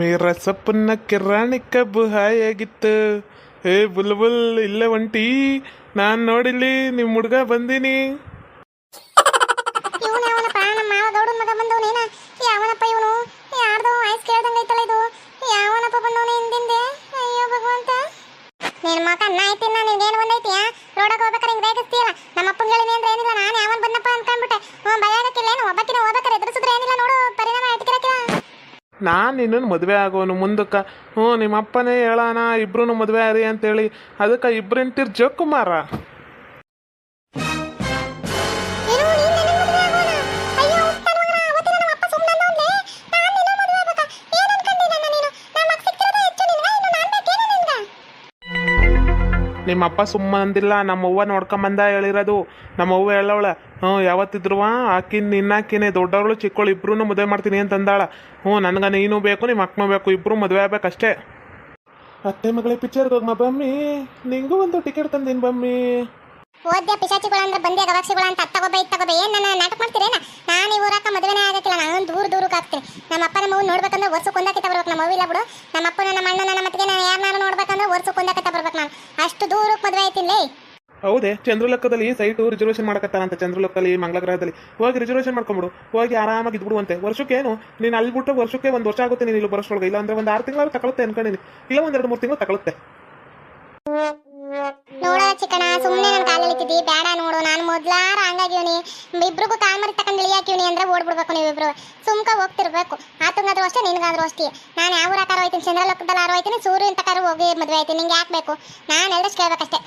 ಮೇರ ಸಪ್ಪನ್ನ ಕಿರಾಣಿ ಕಬ್ಬು ಹಾಯಾಗಿತ್ತು. ಏ ಬುಲ್ಬುಲ್ ಇಲ್ಲೇ ಒಂಟಿ ನಾನು ನೋಡಿಲ್ಲಿ ನಿಮ್ಮ ಹುಡ್ಗ ಬಂದೀನಿ. ನಾನು ನಿನ್ನನ್ನು ಮದುವೆ ಆಗೋನು ಮುಂದಕ್ಕೆ. ಹ್ಞೂ ನಿಮ್ಮ ಅಪ್ಪನೇ ಹೇಳೋಣ ಇಬ್ರು ಮದುವೆ ಆರಿ ಅಂತೇಳಿ. ಅದಕ್ಕೆ ಇಬ್ರಿಂಟಿರ್ ಜೋಕುಮಾರ ಏನು ನಿಮ್ಮ ಅಪ್ಪ ಸುಮ್ಮಂದಿಲ್ಲ ನಮ್ಮವ್ವ ನೋಡ್ಕೊಂಬಂದ ಹೇಳಿರೋದು. ನಮ್ಮವ್ವ ಹೇಳವಳ, ಹ್ಞೂ, ಯಾವತ್ತಿದ್ರು ಆಕಿನ ನಿನ್ನಾಕಿನೇ ದೊಡ್ಡವಳು ಚಿಕ್ಕವಳು ಇಬ್ರು ಮದುವೆ ಮಾಡ್ತೀನಿ ಅಂತಂದಾಳ ಹ್ಞೂ ನನಗೆ ನೀನು ಬೇಕು, ನಿಮ್ಮ ಅಕ್ಕನೂ ಬೇಕು, ಇಬ್ರು ಮದುವೆ ಆಗ್ಬೇಕಷ್ಟೇ ಅತ್ತೆ ಮಗಳೇ ಪಿಕ್ಚರ್ಗೆ ಹೋಗಮ್ಮ ಬಮ್ಮಿ. ನಿಂಗೂ ಒಂದು ಟಿಕೆಟ್ ತಂದೀನಿ ಬಮ್ಮಿ. ಓದ್ಯ ಪಿಶಾಚಿಗಳು ಅಂದ್ರೆ ಬಂದೆ ಗವಾಕ್ಷಿಗಳು ಅಂತ ಅತ್ತಗೊಬ್ಬ ಇತ್ತಗೊಬ್ಬ ಏನು ನನ್ನ ನಾಟಕ ಮಾಡ್ತೀರೇನ ನಾನು ಈ ಊರಕ್ಕ ಮದುವೆನೇ ಆಗಕ್ಕಿಲ್ಲ, ನಾನು ದೂರ ದೂರಕ್ಕೆ ಆಗ್ತೀನಿ. ನಮ್ಮ ಅಪ್ಪ ನಮ್ಮ ನೋಡ್ಬೇಕಂದ್ರೆ ವರ್ಷಕ್ಕೆ ಒಂದಕ್ಕೆ ಬರ್ಬೇಕು, ನಮ್ಮ ಮೂವಿಲ್ಲ ಬಿಡು. ನಮ್ಮ ಅಪ್ಪನ ನಮ್ಮ ಅಣ್ಣ ನನ್ನ ಮತ್ತೆ ನಾನು ಯಾರನ್ನಾರು ನೋಡ್ಬೇಕಂದ್ರೆ ವರ್ಷಕ್ಕೆ ಒಂದಕ್ಕೆ ಬರ್ಬೇಕು ನಾನು. ಅಷ್ಟು ದೂರಕ್ಕೆ ಮದುವೆ ಆಯ್ತಿಲ್ಲ ಹೌದೇ, ಚಂದ್ರಲೋಕದಲ್ಲಿ ಸೈಟು ರಿಸರ್ವೇಷನ್ ಮಾಡಕತ್ತಾರಂತ ಚಂದ್ರಲೋಕದಲ್ಲಿ, ಮಂಗಳಗ್ರಹದಲ್ಲಿ. ಹೋಗಿ ರಿಸರ್ವೇಷನ್ ಮಾಡ್ಕೊಂಬಿಡು. ಹೋಗಿ ಆರಾಮಾಗಿ ಇದ್ಬಿಡುವಂತೆ ವರ್ಷಕ್ಕೇನು, ನೀನು ಅಲ್ಲಿ ಬಿಟ್ಟು ವರ್ಷಕ್ಕೆ ಒಂದು ವರ್ಷ ಆಗುತ್ತೆ ನೀನು ಇಲ್ಲಿ ಬರೋಷ್ಟೊಳಗೆ ಇಲ್ಲ ಅಂದ್ರೆ ಒಂದು ಆರು ತಿಂಗಳು ತಗೊಳುತ್ತೆ ಅನ್ಕೊಂಡಿನಿ. ಇಲ್ಲ ಒಂದೆರಡು ಮೂರು ತಿಂಗಳು ತಗೊಳುತ್ತೆ ನೋಡ ಚಿಕ್ಕಣ ಸುಮ್ಮನೆ ನನ್ನ ಕಾಲಲ್ಲಿ ಇತ್ತಿದ್ದಿ ಬೇಡ ನೋಡು ನಾನು ಮೊದ್ಲಾರ ಹಂಗಾಗಿವ್ನಿ. ಇಬ್ರಿಗೂ ಕಾಲ್ ಮರಿ ತಗೊಂಡು ಇಳಿಯಾಕಿವ್ನಿ ಅಂದ್ರೆ ಓಡ್ಬಿಡ್ಬೇಕು ನೀವಿಬ್ರು. ಸುಮ್ಕ ಹೋಗ್ತಿರ್ಬೇಕು. ಆತಂಗಾದ್ರೂ ಅಷ್ಟೇ ನಿನ್ಗಾದ್ರೂ ಅಷ್ಟೇ. ನಾನು ಯಾವ ಊರಾಕಾರ ಹೋಯ್ತೀನಿ ಚಂದ್ರಲೋಕದಲ್ಲಿ ಆರು ಹೋಯ್ತೀನಿ ಸೂರ್ಯನ ತಕಾರ ಹೋಗಿ ಮದುವೆ ಆಯ್ತೀನಿ. ನಿಂಗೆ ಯಾಕೆ ಬೇಕು? ನಾನು ಎಲ್ಲರೂ ಕೇಳ್ಬೇಕಷ್ಟೇ.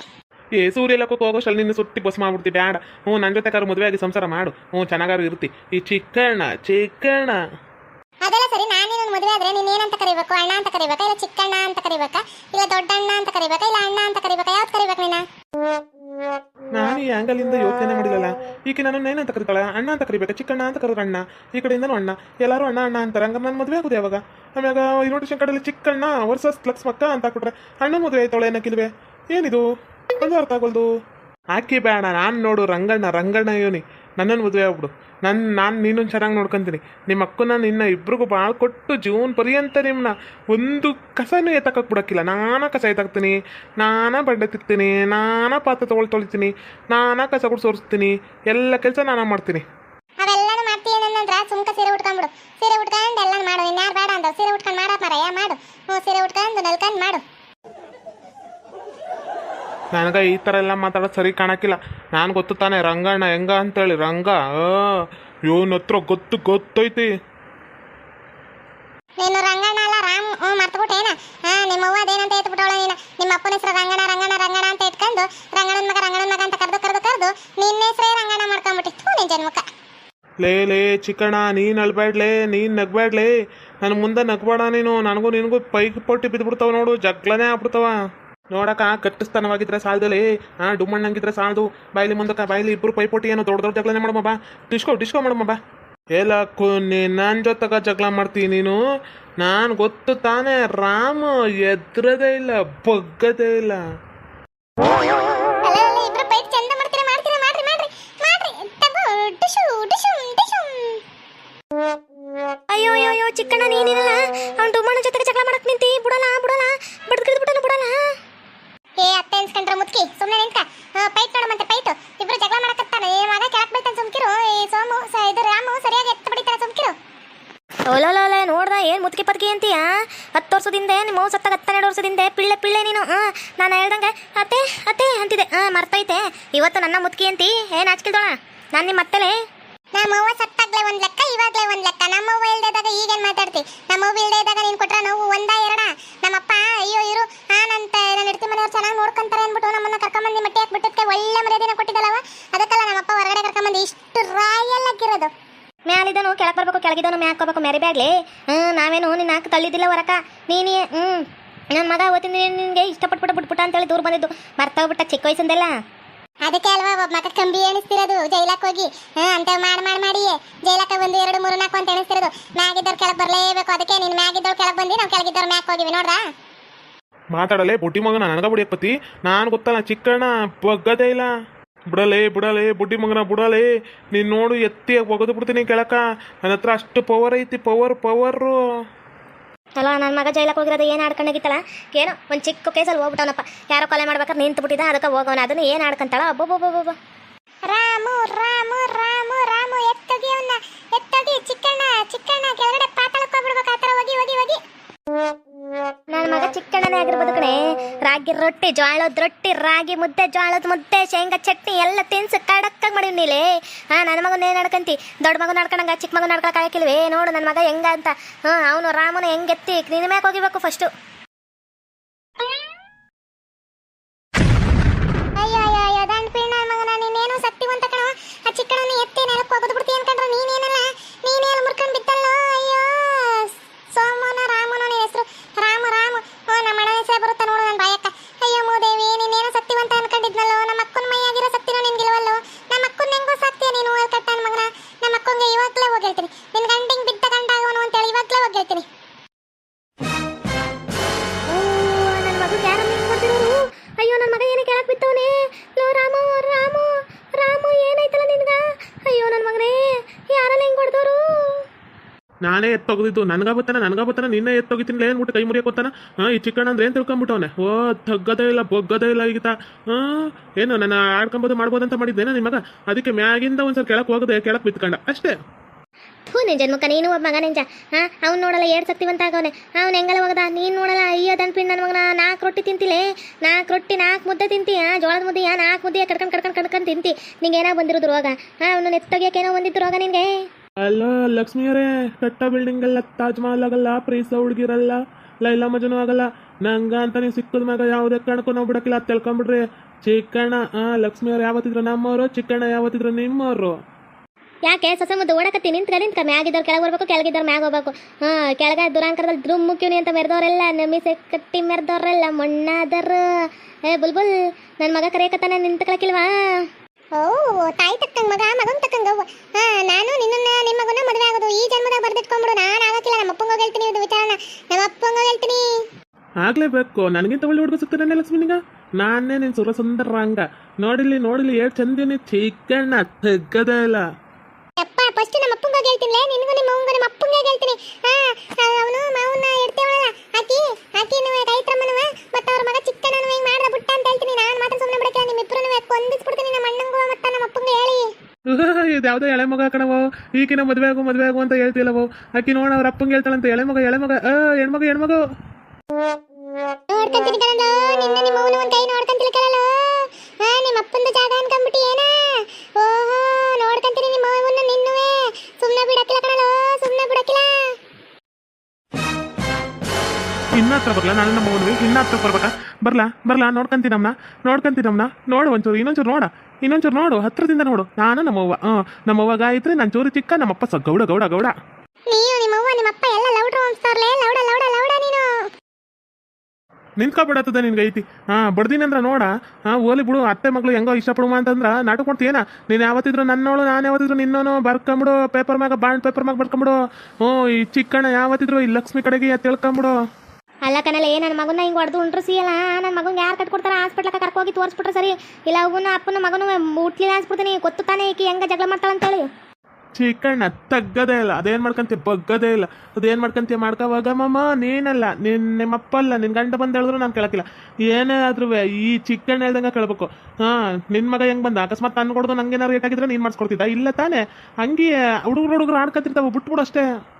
ಏ ಸೂರ್ಯ ಲೋಕಕ್ಕೆ ಹೋಗೋಷ್ಟಲ್ಲಿ ನಿನ್ನ ಸುಟ್ಟಿ ಬಸ್ ಮಾಡ್ಬಿಡ್ತಿ. ಬೇಡ. ಹ್ಞೂ ನನ್ನ ಜೊತೆ ಕಾರು ಮದುವೆ ಆಗಿ ಸಂಸಾರ ಮಾಡು. ಹ್ಞೂ ಚೆನ್ನಾಗಾರು ಇರ್ತಿ. ಈ ಚಿಕ್ಕಣ್ಣ ಚಿಕ್ಕಣ್ಣ. ಅದೆಲ್ಲ ಸರಿ ನಾನು ಮದುವೆ ಆದ್ರೆ ನೀನ್ ಏನಂತ ಕರಿಬೇಕು? ಅಣ್ಣ ಅಂತ ಕರಿಬೇಕಾ? ಇಲ್ಲ ಚಿಕ್ಕಣ್ಣ ಅಂತ ಕರಿಬೇಕಾ? ಇಲ್ಲ ದೊಡ್ಡಣ್ಣ ಅಂತ ಕರಿಬೇಕಾ? ಇಲ್ಲ ಅಣ್ಣ ಅಂತ ಕರಿಬೇಕಾ? ಯಾವ್ದು ಕರಿಬೇಕು ನೀನ? ನಾನು ಈ ಆ್ಯಂಗಲಿಂದ ಯೋಚನೆ ಮಾಡಿದಲ್ಲ ಈಕೆ ನಾನು ಏನಂತ ಕರಿತಾಳೆ? ಅಣ್ಣ ಅಂತ ಕರಿಬೇಕಾ? ಚಿಕ್ಕಣ್ಣ ಅಂತ ಕರೋದು ಅಣ್ಣ. ಈ ಕಡೆಯಿಂದನೂ ಅಣ್ಣ. ಎಲ್ಲರೂ ಅಣ್ಣ ಅಣ್ಣ ಅಂತಾರೆ. ಹಂಗ ನಾನು ಮದುವೆ ಆಗುದು ಯಾವಾಗ? ಆಮ್ಯಾಗ ಇನ್ವಿಟೇಷನ್ ಕಡೆಯಲ್ಲಿ ಚಿಕ್ಕಣ್ಣ ವರ್ಸಸ್ ಕ್ಲಕ್ಸ್ ಮಕ್ಕ ಅಂತ ಹಾಕ್ಬಿಟ್ರೆ ಅಣ್ಣ ಮದುವೆ ಆಯ್ತಾಳೆ ಏನಕ್ಕಿಲ್ವೇ ಏನಿದು? ಒಂದು ಅರ್ಥ ಆಗೋಲ್ದು. ಹಾಕಿ ಬೇಡ. ನಾನು ನೋಡು ರಂಗಣ್ಣ ರಂಗಣ್ಣ ಇವನಿ ನನ್ನನ್ನು ಮದುವೆ ಆಗ್ಬಿಡು. ನನ್ನ ನಾನು ನೀನು ಚೆನ್ನಾಗಿ ನೋಡ್ಕೊಂತೀನಿ. ನಿಮ್ಮ ಅಕ್ಕನ ನಿನ್ನ ಇಬ್ರಿಗೂ ಭಾಳ ಕೊಟ್ಟು ಜೀವನ ಪರ್ಯಂತ ನಿಮ್ಮನ್ನ ಒಂದು ಕಸನೂ ಎತ್ತಕ್ಕೆ ಬಿಡೋಕ್ಕಿಲ್ಲ. ನಾನಾ ಕಸ ಎತ್ತಾಕ್ತೀನಿ, ನಾನಾ ಬಡ್ಡೆ ತಿಕ್ತೀನಿ, ನಾನಾ ಪಾತ್ರೆ ತೊಗೊಳ್ ತೊಳಿತೀನಿ, ನಾನಾ ಕಸ ಸೋರಿಸ್ತೀನಿ. ಎಲ್ಲ ಕೆಲಸ ನಾನಾ ಮಾಡ್ತೀನಿ. ಸೀರೆ ಸೀರೆ ಉಟ್ಕೊಂಡು ಎಲ್ಲ ಮಾಡು. ಬೇಡ ಸೀರೆ ಉಟ್ಕೊಂಡು ಮಾರಯ್ಯ, ಮಾಡು. ಹ್ಞೂ ಸೀರೆ ಉಟ್ಕೊಂಡು, ನಲ್ಕೊಂಡು ಮಾಡು. ನನಗೆ ಈ ಥರ ಎಲ್ಲ ಮಾತಾಡೋದು ಸರಿ ಕಾಣಕ್ಕಿಲ್ಲ ನಾನು ಗೊತ್ತು ತಾನೆ ರಂಗಣ್ಣ ಹೆಂಗ ಅಂತೇಳಿ ರಂಗ ಇವನ ಹತ್ರ ಗೊತ್ತು ಗೊತ್ತೈತಿ. ನೀನು ರಂಗಣ್ಣ ಅಲ್ಲ ರಾಮ್ ಹ್ಞೂ ಮರ್ತುಬಿಟ್ಟೇನ ಹಾ ನಿಮ್ಮ ಅವ್ವ ಅದೇನಂತ ಎತ್ಬಿಟ್ಟವಳ ನೀನು? ನಿಮ್ಮ ಅಪ್ಪನ ಹೆಸರು ರಂಗಣ್ಣ ರಂಗಣ ರಂಗಣ್ಣ ಅಂತ ಇಟ್ಕೊಂಡು ರಂಗಣ್ಣನ ಮಗ ರಂಗಣ್ಣನ ಮಗ ಅಂತ ಕರೆದು ಕರೆದು ಕರೆದು ನಿನ್ನ ಹೆಸರೇ ರಂಗಣ್ಣ ಮಾಡ್ಕೊಂಬಿಟ್ಟಿತ್ತು ನಿನ್ ಜನ್ಮಕ್ಕ. ಲೇ ಲೇ ಚಿಕ್ಕಣ್ಣ ನೀನು ಅಳ್ಬೇಡ್ಲೇ ನೀನು ನಗ್ಬೇಡ್ಲೇ ನನ್ನ ಮುಂದೆ ನಗ್ಬೇಡ ನೀನು. ನನಗೂ ನಿನಗೂ ಪೈಕಿ ಪೊಟ್ಟಿ ಬಿದ್ದುಬಿಡ್ತಾವ ನೋಡು ಜಗ್ಲನೇ ಆಗ್ಬಿಡ್ತಾವ. ನೋಡಕ್ಕ, ಕಟ್ಟಿಸ್ತಾನವಾಗಿದ್ರೆ ಸಾಲದಲ್ಲಿ ಆ, ಡುಮ್ಮಣ್ಣಂಗಿದ್ರೆ ಸಾಲದು. ಬಾಯ್ಲಿ ಮುಂದಕ್ಕ, ಬಾಯ್ಲಿ ಇಬ್ಬರು ಪೈಪೋಟಿ ಏನೋ ದೊಡ್ಡ ದೊಡ್ಡ ಜಗಳನೆ ಮಾಡಮ್ಮ ಬಾ. ಡಿಸ್ಕೋ ಡಿಸ್ಕೋ ಮಾಡಮ್ಮ ಬಾ. ಎಲ್ಲ ಕುನ್ನಿ ನನ್ನ ಜೊತೆಗ ಜಗಳ ಮಾಡ್ತೀನಿ ನೀನು. ನಾನು ಗೊತ್ತು ತಾನೇ, ರಾಮ ಎದ್ರದೇ ಇಲ್ಲ, ಬಗ್ಗದೇ ಇಲ್ಲ. ಅಯ್ಯೋ ಅಯ್ಯೋ ಚಿಕ್ಕಣ್ಣ ನೀನಿಲ್ಲ ಅವ್ನು ಡುಮ್ಮಣ್ಣ ಜೊತೆಗೆ ಜಗಳ ಮಾಡಕ್ ನಿಂತಿ. ಬಿಡಲ್ಲ ಬಿಡಲ್ಲ ಏ ಮುತ್ಕಿ ಸುಮ್ಮನೆ ನಿಂತ ಪೈಟ್ ನೋಡ ಮತ್ತೆ ಪೈಟು ಇಬ್ರು ಜಗಳ ಮಾಡಕತ್ತಾನೆ. ಏ ಮಗ ಕೆಳಕ್ ಬೈತಾನೆ ಸುಮ್ಕಿರು. ಈ ಸೋಮು ಇದು ರಾಮು ಸರಿಯಾಗಿ ಎತ್ತ ಬಿಡಿತಾನೆ ಸುಮ್ಕಿರು. ಓಲೋಲೋಲೆ ನೋಡ್ದ ಏನು ಮುತ್ಕಿ ಪತ್ಕಿ ಅಂತೀಯ? ಹತ್ತು ವರ್ಷದಿಂದ ನಿಮ್ಮ ಮೌ ಸತ್ತಾಗ ಹತ್ತೆರಡು ವರ್ಷದಿಂದ. ಪಿಳ್ಳೆ ಪಿಳ್ಳೆ ನೀನು. ಹಾಂ ನಾನು ಹೇಳ್ದಂಗೆ ಅತ್ತೆ ಅತ್ತೆ ಅಂತಿದೆ ಹಾಂ ಮರ್ತೈತೆ. ಇವತ್ತು ನನ್ನ ಮುತ್ಕಿ ಅಂತಿ. ಏನ್ ಹಚ್ಕಿಲ್ದೋಣ ನಾನು ನಿಮ್ಮ ಅತ್ತೆಲೆ? ನಮ್ಮ ಅವ್ವ ಸತ್ತಾಗ್ಲೇ ಒಂದ್ ಲೆಕ್ಕ ಇವಾಗ್ಲೇ ಒಂದ್ ಲೆಕ್ಕ. ನಮ್ಮ ಅವ್ವ ಇಲ್ದೇದಾಗ ಈಗೇನ್ ಮಾತಾಡ್ತಿ? ನಮ್ಮ ಅವ್ವ ಇಲ್ದೇ ಇದ್ದಾಗ ನೀನ್ ಕೊಟ್ರ ನೋವು ಒಂದ ಎರಡ? ನಮ್ಮಪ್ಪ ಅಯ್ಯೋ ಇರು ಆ ನಂತ ನನ್ನ ಹೆಡ್ತಿ ಮನೆಯವ್ರು ಚೆನ್ನಾಗಿ ನೋಡ್ಕೊಂತಾರೆ ಅಂದ್ಬಿಟ್ಟು ನಮ್ಮನ್ನ ಕರ್ಕೊಂಬಂದು ಮಟ್ಟಿ ಹಾಕ್ಬಿಟ್ಟಕ್ಕೆ ಒಳ್ಳೆ ಮರ್ಯಾದಿನ ಕೊಟ್ಟಿದ್ದಲ್ಲವ? ಅದಕ್ಕಲ್ಲ ನಮ್ಮಪ್ಪ ಹೊರಗಡೆ ಕರ್ಕೊಂಬಂದು ಇಷ್ಟು ರಾಯಲ್ ಹಾಕಿರೋದು ಮ್ಯಾಲಿದನು ಕೆಳಗೆ ಬರ್ಬೇಕು ಕೆಳಗಿದನು ಮ್ಯಾಕ್ ಹೋಗ್ಬೇಕು, ಮೆರಿ ಹ್ಮ್, ನಾವೇನು ನಿನ್ನ ತಳ್ಳಿದ್ದಿಲ್ಲ ಹೊರಕ ನೀನೇ, ಹ್ಮ್. ನನ್ನ ಮಗ ಅವತ್ತಿನ ನಿನಗೆ ಇಷ್ಟಪಟ್ಬಿಟ್ಟು ಬಿಟ್ಬಿಟ್ಟ ಅಂತೇಳಿ ದೂರ ಬಂದಿದ್ದು. ಮರ್ತೋಗ್ಬಿಟ್ಟ ಚಿಕ್ಕ ವಯಸ್ಸಿಂದೆಲ್ಲ. ಅದಕ್ಕೆ ಅಲ್ವಾ ಒಬ್ಬ ಮಗ ಕಂಬಿ ಎಣಿಸ್ತಿರೋದು ಜೈಲಕ್ಕೆ ಹೋಗಿ. ಹ್ಮ್ ಅಂತ ಮಾಡಿ ಮಾಡಿ ಮಾಡಿ ಜೈಲಕ್ಕೆ ಒಂದು ಎರಡು, ಮೂರು, ನಾಲ್ಕು ಅಂತ ಎಣಿಸ್ತಿರೋದು. ಮ್ಯಾಗಿದ್ದವ್ರು ಕೆಳಗೆ ಬರಲೇಬೇಕು, ಅದಕ್ಕೆ ನೀನು ಮ್ಯಾಗಿದ್ದವ್ರು ಕೆಳಗೆ ಬಂದು, ನಾವು ಕೆಳಗಿದ್ದವ್ರು ಮ್ಯಾಕ್ ಹೋಗಿವಿ, ನೋಡ್ದಾ? ಮಾತಾಡಲೇ ಬುಡ್ಡಿ ಮಗನ ನನಗ ಪತಿ ನಾನು ಗೊತ್ತಲ್ಲ ಚಿಕ್ಕಣ್ಣ ಬಗ್ಗದೇ ಇಲ್ಲ. ಬಿಡಲೇ ಬಿಡಲೇ ಬುಡ್ಡಿ ಮಗನ ಬಿಡಲೇ. ನೀನು ನೋಡು ಎತ್ತಿ ಒಗೆದು ಬಿಡ್ತೀನಿ ಕೆಳಕ. ನನ್ನ ಹತ್ರ ಅಷ್ಟು ಪವರ್ ಐತಿ ಪವರ್ ಪವರು ಅಲ್ಲ ನನ್ನ ಮಗ ಜೈಲಕ್ಕೆ ಹೋಗಿರೋದು ಏನು ಆಡ್ಕೊಂಡಾಗಿತ್ತಲ್ಲ? ಏನೋ ಒಂದು ಚಿಕ್ಕ ಕೇಸಲ್ಲಿ ಹೋಗ್ಬಿಟ್ಟವನಪ್ಪ. ಯಾರೋ ಕೊಲೆ ಮಾಡ್ಬೇಕಾದ್ರೆ ನಿಂತು ಬಿಟ್ಟಿದ್ದ ಅದಕ್ಕೆ ಹೋಗೋಣ ಅದನ್ನ ಏನು ಆಡ್ಕೊಂತಾಳ? ಅಬ್ಬೊಬ್ಬೊಬ್ಬೊಬ್ಬ. ರಾಮು ರಾಮು ರಾಮು ರಾಗಿ ರೊಟ್ಟಿ, ಜೋಳದ ರೊಟ್ಟಿ, ರಾಗಿ ಮುದ್ದೆ ಜ್ವಾಳದ ಮುದ್ದೆ, ಶೇಂಗಾ ಚಟ್ನಿ ಎಲ್ಲ ತಿನ್ಸು ಕಡಕ್ಕ ಮಾಡಿವ್ ನೀಲೆ. ಹಾ ನನ್ನ ಮಗನ ಏನು ನಡ್ಕಂತಿ. ದೊಡ್ಡ ಮಗನ ನಡ್ಕೊಂಡಂಗ ಚಿಕ್ಕ ಮಗನ ನಡ್ಕೊಳಕ್ ಆಗಿಲ್ವೇ ನೋಡು ನನ್ನ ಮಗ ಹೆಂಗ ಅಂತ. ಹಾ, ಅವನು ರಾಮನ ಹೆಂಗೆತ್ತಿ ನಿನ್ನ ಮ್ಯಾಕ್ ಹೋಗಿಬೇಕು ಫಸ್ಟು ನಾನೇ ಎತ್ತೋಗಿದ್ದು ನನಗ ಬತ್ತಾನ ನನ್ಗ ಬತ್ತಾನ ನಿನ್ನೆ ಎತ್ತೋಗಿತೀನಿ ಏನ್ಬಿಟ್ಟು ಕೈ ಮುರಿಯಕ್ಕೆ ಗೊತ್ತಾನ ಹಾಂ, ಈ ಚಿಕ್ಕಣ್ಣ ಅಂದ್ರೆ ಏನು ತಿಳ್ಕೊಂಬಿಟ್ಟವನೆ? ಓ, ತಗ್ಗದೇ ಇಲ್ಲ ಬೊಗ್ಗದೇ ಇಲ್ಲ ಈಗಿತ. ಹಾಂ, ಏನು, ನನ್ನ ಆಡ್ಕೊಂಬೋದು, ಮಾಡ್ಬೋದಂತ ಮಾಡಿದ್ದೇನೆ ನಿಮಗ ಅದಕ್ಕೆ ಮ್ಯಾಗಿಂದ ಒಂದ್ಸಲ ಕೆಳಕ್ಕೆ ಹೋಗದೆ ಕೆಳಕ್ಕೆ ಬಿತ್ಕೊಂಡ. ಅಷ್ಟೇ. ಹೂ ನಿನ್ ಜನ್ಮಕ್ಕ ನೀನು ಒಬ್ಬ ಮಗ ನಿಂಜ. ಹಾ, ಅವ್ನು ನೋಡಲ್ಲ ಏಡ್ ಸತ್ತಿವಂತ ಆಗವನೆ ಅವ್ನು ಹೆಂಗಲ್ಲ ಹೋಗದ ನೀನು ನೋಡಲ್ಲ, ಅಯ್ಯೋ ದನ್ಪಿನ್ ನನ್ನ ಮಗನ. ನಾಲ್ಕು ರೊಟ್ಟಿ ತಿಂತಿಲೆ ನಾಲ್ಕು ರೊಟ್ಟಿ ನಾಲ್ಕು ಮುದ್ದೆ ತಿಂತೀಯ ಜೋಳದ ಮುದ್ದೆಯ ನಾಲ್ಕು ಮುದ್ದೆ ಕಡ್ಕೊಂಡ್ ಕಡ್ಕೊಂಡ್ ಕಡ್ಕೊಂಡ್ ತಿಂತಿ. ನಿಂಗೆ ಏನೋ ಬಂದಿರೋದು ರೋಗ? ಹಾ ಅವನು ನೆತ್ತೊಗಿಯಕ್ಕೆ ಏನೋ ಬಂದಿತ್ತು ರೋಗ ನಿನಗೆ? ಅಲ್ಲ ಲಕ್ಷ್ಮಿಯವರೇ ಕಟ್ಟ ಬಿಲ್ಡಿಂಗ್ ಎಲ್ಲ ತಾಜ್ ಮಹಲ್ ಆಗಲ್ಲ ಪ್ರೀಸ ಹುಡುಗಿರಲ್ಲ, ಲೈಲಾ ಮಜನು ಆಗಲ್ಲ. ನಂಗ ಅಂತ ನೀವು ಸಿಕ್ಕದ ಮಗ ಯಾವುದೇ ಕಾರಣಕ್ಕೂ ನಾವು ಬಿಡಕ್ಕಿಲ್ಲ ತಿಳ್ಕೊಂಬಿಡ್ರಿ. ಚಿಕ್ಕಣ್ಣ, ಆ, ಲಕ್ಷ್ಮಿಯವ್ರು ಯಾವತ್ತಿದ್ರು ನಮ್ಮವರು, ಚಿಕ್ಕಣ್ಣ ಯಾವತ್ತಿದ್ರು ನಿಮ್ಮವರು? ಯಾಕೆ, ಸಸ ಮುದ್ದು ಓಡಕತ್ತಿ ನಿಂತ ನಿಂತ್ಕ, ಮ್ಯಾಗಿದ್ದವ್ರು ಕೆಳಗೆ ಬರ್ಬೇಕು, ಕೆಳಗಿದ್ದವ್ರು ಮ್ಯಾಗ ಹೋಗ್ಬೇಕು. ಹಾ ಕೆಳಗ ದುರಾಂಕರದಲ್ಲಿ ದ್ರುಮ್ ಮುಖ್ಯನಿ ಅಂತ ಮೆರೆದವರೆಲ್ಲ, ನಮಿಸೆ ಕಟ್ಟಿ ಮೆರೆದವರೆಲ್ಲ, ಮಣ್ಣಾದರು. ಏ, ಬುಲ್ಬುಲ್ ನನ್ನ ಮಗ ಕರೆಯಕತ್ತಾನೆ ನಿಂತ್ಕೊಳಕಿಲ್ವಾ ಓ ತಾಯಿ ತಕ್ಕಂಗ್ ಮಗ ಮಗನ್ ತಕ್ಕಂಗ. ಹಾ ನಾನು ನಿನ್ನನ್ನ ನಿಮ್ಮ ಮಗನ ಮದುವೆ ಆಗೋದು ಈ ಜನ್ಮದಾಗ ಬರ್ದಿಟ್ಕೊಂಡ್ಬಿಡು ನಾನು ಆಗಕ್ಕಿಲ್ಲ ನಮ್ಮ ಅಪ್ಪಂಗ ಹೇಳ್ತೀನಿ ಇದು ವಿಚಾರನ. ನಮ್ಮ ಅಪ್ಪಂಗ ಹೇಳ್ತೀನಿ. ಆಗ್ಲೇಬೇಕು ನನಗಿಂತ ಒಳ್ಳೆ ಹುಡುಗ ಸಿಗ್ತಾನೆ ಲಕ್ಷ್ಮಿನಿಗ ನಾನೇ ನಿನ್ ಸುರ ಸುಂದರ ರಂಗ ನೋಡಿಲಿ ನೋಡಿಲಿ ಏಟ್ ಚಂದಿನಿ ಚಿಕ್ಕಣ್ಣ ತೆಗ್ಗದೇ ಇಲ್ಲ ಅಪ್ಪ ಫಸ್ಟ್ ನಮ್ಮ ಅಪ್ಪಂಗ ಹೇಳ್ತೀನಿ. ನಿನಗೂ ನಿಮ್ಮ ಅವಂಗ ನಮ್ಮ ಅಪ್ಪಂಗ ಹೇಳ್ತೀನಿ. ಹಾ ಅವನು ಮಾವನ್ನ ಇಡ್ತೇವಲ್ಲ ಆಕಿ ಆಕಿ ರೈತ್ರಮ್ಮನವ ಮತ್ತೆ ಅವ್ರ ಮಗ ಚಿಕ್ಕಣ್ಣನು ಹಿಂಗ್ ಮಾಡ್ದ ಬಿಟ್ಟ ಅಂತ ಹೇಳ್ತೀನಿ ನಾನು ಮಾತ್ರ ಸುಮ್ಮನೆ ಬಿಡಕ್ಕೆ ನಿಮ್ಮ ಇಬ್ಬರನ್ನು ಕೊಂದಿಸ್ಬಿಡ್ತೀನಿ ನಮ್ಮ ಅಣ್ಣಂಗೂ ಮತ್ತೆ ನಮ್ಮ ಅಪ್ಪಂಗ ಹೇಳಿ ಇದು ಯಾವುದೋ ಎಳೆ ಮಗ ಕಣವೋ ಈಗಿನ ಮದುವೆ ಆಗು ಮದುವೆ ಆಗು ಅಂತ ಹೇಳ್ತಿಲ್ಲವೋ? ಅಕ್ಕಿ ನೋಡ ಅವ್ರ ಅಪ್ಪಂಗೆ ಹೇಳ್ತಾಳಂತ ಎಳೆ ಮಗ ಎಳೆ ಮಗ ಆ ಹೆಣ್ಮಗ ಹೆಣ್ಮಗು ಇನ್ನ ಹತ್ರ ಬರ್ಲಾ? ನಾನು ನಮ್ಮ ಇನ್ನ ಹತ್ರ ಬರ್ಬೇಕಾ? ಬರ್ಲಾ ಬರ್ಲಾ ನೋಡ್ಕೊಂತೀನಮ್ನ ನೋಡ್ಕೊಂತೀನಮ್ನ ನೋಡು ಒಂಚೂರು ಇನ್ನೊಂಚೂರು ನೋಡ ಇನ್ನೊಂಚೂರು ನೋಡು ಹತ್ರದಿಂದ ನೋಡು. ನಾನು ನಮ್ಮವ್ವ ಹ್ಞೂ ನಮ್ಮವ್ವ ಗಾಯತ್ರಿ ನನ್ನ ಚೂರು ಚಿಕ್ಕ ನಮ್ಮಪ್ಪ ಸ ಗೌಡ ಗೌಡ ಗೌಡ. ನೀವು ನಿಮ್ಮಪ್ಪ ಎಲ್ಲ ಲೌಡ್ರು ಲೌಡ ಲೌಡ ಲೌಡ ನೀನು. ನಿಂತ್ಕೊಬಿಡತ್ತದ ನಿನ್ಗೆ ಐತಿ ಹಾಂ ಬಡ್ದಿನಂದ್ರ ನೋಡ ಹಾಂ ಓಲಿ ಬಿಡು ಅತ್ತೆ ಮಗಳು ಹೆಂಗೋ ಇಷ್ಟಪಡುವ ಅಂತಂದ್ರ ನಾಟಕ ಕೊಡ್ತೀಯಾ ನೀನು ಯಾವತ್ತಿದ್ರು ನನ್ನೋಳು ನಾನು ಯಾವತ್ತಿದ್ರು ನಿನ್ನೋನು ಬರ್ಕೊಂಬಿಡು ಪೇಪರ್ ಮ್ಯಾಗ ಬಾಂಡ್ ಪೇಪರ್ ಮ್ಯಾಗ ಬರ್ಕೊಂಬಿಡು. ಹ್ಞೂ ಈ ಚಿಕ್ಕಣ್ಣ ಯಾವತ್ತಿದ್ರು ಈ ಲಕ್ಷ್ಮಿ ಕಡೆಗೆ ತಿಳ್ಕೊಂಬಿಡು. ಅಲ್ಲ ಏ ನನ್ನ ಮಗನ ಹಿಂಗೆ ಹೊಡೆದು ಉಂಟ್ರಿ ಸಿಯಲ್ಲ. ನನ್ನ ಮಗನ ಯಾರು ಕಟ್ಕೊಡ್ತಾರೆ? ಹಾಸ್ಪಿಟ್ಲಕ್ಕೆ ಕರ್ಕೋಗಿ ತೋರಿಸ್ಬಿಟ್ರೆ ಸರಿ. ಇಲ್ಲ ಅವನ ಅಪ್ಪನ ಮಗನು ಮುಟ್ಲಿಲ್ಲ ಅನ್ಸ್ಬಿಡ್ತೀನಿ. ಗೊತ್ತು ತಾನೇ ಈಕಿ, ಹೆಂಗೆ ಜಗಳ ಮಾಡ್ತಾಳಂತೇಳಿ. ಚಿಕ್ಕಣ್ಣ ತಗ್ಗದೇ ಇಲ್ಲ. ಅದೇನ್ ಮಾಡ್ಕಂತೀಯ? ಬಗ್ಗದೇ ಇಲ್ಲ. ಅದೇನ್ ಮಾಡ್ಕಂತೀಯ? ಮಾಡ್ಕೋವಾಗ, ಮಮ್ಮ, ನೀನಲ್ಲ. ನಿನ್ನ ನಿಮ್ಮಪ್ಪ ಅಲ್ಲ. ನಿನ್ ಗಂಡ ಬಂದು ಹೇಳಿದ್ರು ನಾನು ಕೇಳಕ್ಕಿಲ್ಲ. ಏನೇ ಈ ಚಿಕ್ಕಣ್ಣ ಹೇಳ್ದಂಗೆ ಕೇಳ್ಬೇಕು. ಹಾ, ನಿನ್ ಮಗ ಹೆಂಗ್ ಬಂದ? ಅಕಸ್ಮಾತ್ ನಾನು ಕೊಡೋದು ನಂಗೆ ಏನಾರು ಏಟಾಗಿದ್ರೆ ನೀನ್ ಮಾಡಿಸ್ಕೊಡ್ತಿದ್ದ? ಇಲ್ಲ ತಾನೇ. ಹಂಗೆ, ಹುಡುಗರು ಹುಡುಗರು ಆಡ್ಕತಿರ್ತಾವ ಬಿಟ್ಬಿಡು ಅಷ್ಟೇ.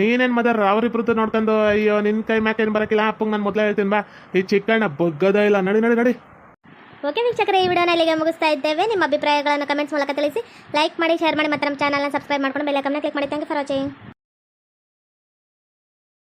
ನೀನೇನ್ ಮದರ್ ಅವ್ರಿಬ್ರದ್ದು ನೋಡ್ಕೊಂಡು, ಅಯ್ಯೋ, ನಿನ್ ಕೈ ಮ್ಯಾಕ್ ಏನ್ ಬರಕಿಲ್ಲ ಅಪ್ಪಂಗೆ ನಾನು ಮೊದಲೇ ಹೇಳ್ತೀನಿ ಬಾ. ಈ ಚಿಕ್ಕಣ್ಣ ಬಗ್ಗದ ಇಲ್ಲ. ನಡಿ ನಡಿ ನಡಿ. ಓಕೆ ವೀಕ್ಷಕರೇ, ಈ ವಿಡಿಯೋನ ಇಲ್ಲಿಗೆ ಮುಗಿಸ್ತಾ ಇದ್ದೇವೆ. ನಿಮ್ಮ ಅಭಿಪ್ರಾಯಗಳನ್ನು ಕಮೆಂಟ್ಸ್ ಮೂಲಕ ತಿಳಿಸಿ. ಲೈಕ್ ಮಾಡಿ ಶೇರ್ ಮಾಡಿ, ಮತ್ತೆ ನಮ್ಮ ಚಾನಲ್ನ ಸಬ್ಸ್ಕ್ರೈಬ್ ಮಾಡ್ಕೊಂಡು ಬೆಲ್ ಐಕನ್ನ ಕ್ಲಿಕ್ ಮಾಡಿ. Thank you for watching